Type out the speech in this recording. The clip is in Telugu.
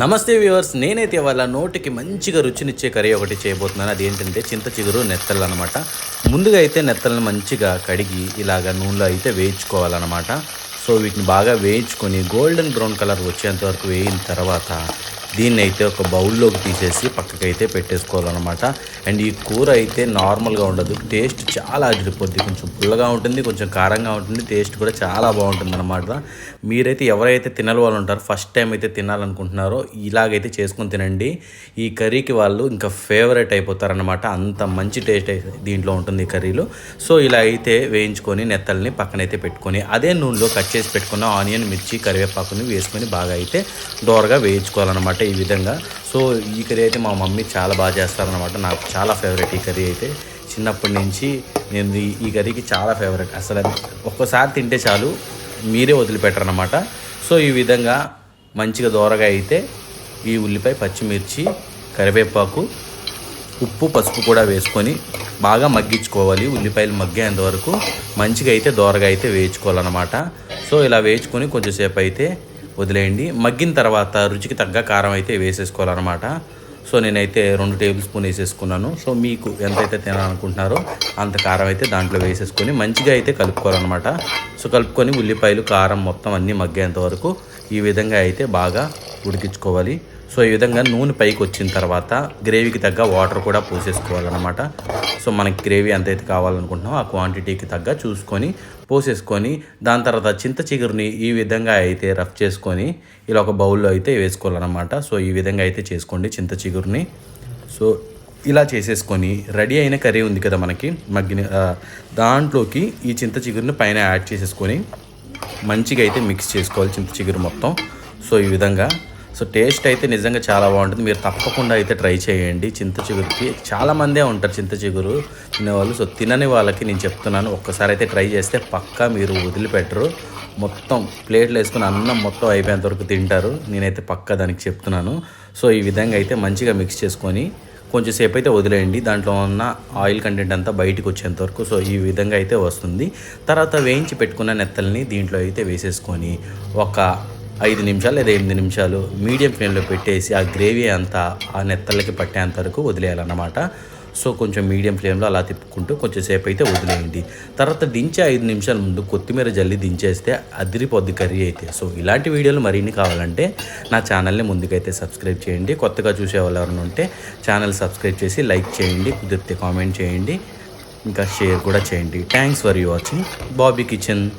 నమస్తే వ్యూవర్స్ నేనైతే వాళ్ళ నోటికి మంచిగా రుచినిచ్చే కర్రీ ఒకటి చేయబోతున్నాను. అది ఏంటంటే చింత చిగురు నెత్తళ్ళు అనమాట ముందుగా అయితే నెత్తలను మంచిగా కడిగి ఇలాగ నూనెలో అయితే వేయించుకోవాలన్నమాట. సో వీటిని బాగా వేయించుకొని గోల్డెన్ బ్రౌన్ కలర్ వచ్చేంత వరకు వేయిన తర్వాత దీన్ని అయితే ఒక బౌల్లోకి తీసేసి పక్కకైతే పెట్టేసుకోవాలన్నమాట. అండ్ ఈ కూర అయితే నార్మల్గా ఉండదు. టేస్ట్ చాలా అదిరిపోద్ది. కొంచెం పుల్లగా ఉంటుంది కొంచెం కారంగా ఉంటుంది. టేస్ట్ కూడా చాలా బాగుంటుంది అనమాట మీరైతే ఎవరైతే తినాలి వాళ్ళు ఉంటారో ఫస్ట్ టైం అయితే తినాలనుకుంటున్నారో ఇలాగైతే చేసుకొని తినండి. ఈ కర్రీకి వాళ్ళు ఇంకా ఫేవరెట్ అయిపోతారనమాట అంత మంచి టేస్ట్ అయితే దీంట్లో ఉంటుంది ఈ కర్రీలో. సో ఇలా అయితే వేయించుకొని నెత్తల్ని పక్కనైతే పెట్టుకొని అదే నూనెలో కట్ చేసి పెట్టుకున్న ఆనియన్ మిర్చి కరివేపాకుని వేసుకొని బాగా అయితే దోరగా వేయించుకోవాలన్నమాట. ఈ విధంగా. సో ఈ కర్రీ అయితే మా మమ్మీ చాలా బాగా చేస్తారనమాట నాకు చాలా ఫేవరెట్ ఈ కర్రీ అయితే. చిన్నప్పటి నుంచి నేను ఈ- కర్రీకి చాలా ఫేవరెట్ అసలు ఒక్కసారి తింటే చాలు మీరే వదిలిపెట్టరనమాట సో ఈ విధంగా మంచిగా దోరగా అయితే ఈ ఉల్లిపాయ పచ్చిమిర్చి కరివేపాకు ఉప్పు పసుపు కూడా వేసుకొని బాగా మగ్గించుకోవాలి. ఉల్లిపాయలు మగ్గేంత వరకు మంచిగా అయితే దోరగా అయితే వేయించుకోవాలన్నమాట. సో ఇలా వేయించుకొని కొంచెంసేపు అయితే వదిలేయండి. మగ్గిన తర్వాత రుచికి తగ్గ కారం అయితే వేసేసుకోవాలన్నమాట. సో నేనైతే రెండు టేబుల్ స్పూన్ వేసేసుకున్నాను. సో మీకు ఎంతైతే తినాలనుకుంటున్నారో అంత కారం అయితే దాంట్లో వేసేసుకొని మంచిగా అయితే కలుపుకోవాలన్నమాట. సో కలుపుకొని ఉల్లిపాయలు కారం మొత్తం అన్నీ మగ్గేంత వరకు ఈ విధంగా అయితే బాగా ఉడికించుకోవాలి. సో ఈ విధంగా నూనె పైకి వచ్చిన తర్వాత గ్రేవీకి తగ్గ వాటర్ కూడా పోసేసుకోవాలన్నమాట. సో మనకి గ్రేవీ ఎంతైతే కావాలనుకుంటున్నామో ఆ క్వాంటిటీకి తగ్గ చూసుకొని పోసేసుకొని దాని తర్వాత చింత చిగురుని ఈ విధంగా అయితే రఫ్ చేసుకొని ఇలా ఒక బౌల్లో అయితే వేసుకోవాలన్నమాట. సో ఈ విధంగా అయితే చేసుకోండి చింత చిగురుని. సో ఇలా చేసేసుకొని రెడీ అయిన కర్రీ ఉంది కదా మనకి మగ్గిన దాంట్లోకి ఈ చింత చిగురుని పైన యాడ్ చేసేసుకొని మంచిగా అయితే మిక్స్ చేసుకోవాలి చింత చిగురు మొత్తం. సో ఈ విధంగా సో టేస్ట్ అయితే నిజంగా చాలా బాగుంటుంది. మీరు తప్పకుండా అయితే ట్రై చేయండి. చింత చిగురుకి చాలామందే ఉంటారు చింత చిగురు తినేవాళ్ళు. సో తినని వాళ్ళకి నేను చెప్తున్నాను. ఒక్కసారి అయితే ట్రై చేస్తే పక్కా మీరు వదిలిపెట్టరు. మొత్తం ప్లేట్లు వేసుకుని అన్నం మొత్తం అయిపోయేంత వరకు తింటారు. నేనైతే పక్కా దానికి చెప్తున్నాను. సో ఈ విధంగా అయితే మంచిగా మిక్స్ చేసుకొని కొంచెంసేపు అయితే వదిలేయండి. దాంట్లో ఉన్న ఆయిల్ కంటెంట్ అంతా బయటకు వచ్చేంత వరకు. సో ఈ విధంగా అయితే వస్తుంది. తర్వాత వేయించి పెట్టుకున్న నెత్తల్ని దీంట్లో అయితే వేసేసుకొని ఒక ఐదు నిమిషాలు లేదా ఎనిమిది నిమిషాలు మీడియం ఫ్లేమ్లో పెట్టేసి ఆ గ్రేవీ అంతా ఆ నెత్తలకి పట్టేంత వరకు వదిలేయాలన్నమాట. సో కొంచెం మీడియం ఫ్లేమ్లో అలా తిప్పుకుంటూ కొంచెంసేపు అయితే వదిలేయండి. తర్వాత దించే ఐదు నిమిషాల ముందు కొత్తిమీర జల్లి దించేస్తే అదిరిపోద్ది కర్రీ అయితే. సో ఇలాంటి వీడియోలు మరిన్ని కావాలంటే నా ఛానల్ని ముందుకైతే సబ్స్క్రైబ్ చేయండి. కొత్తగా చూసే వాళ్ళు ఎవరైనా ఉంటే ఛానల్ సబ్స్క్రైబ్ చేసి లైక్ చేయండి కుదిరితే కామెంట్ చేయండి ఇంకా షేర్ కూడా చేయండి. Thanks for you watching. Bobby kitchen.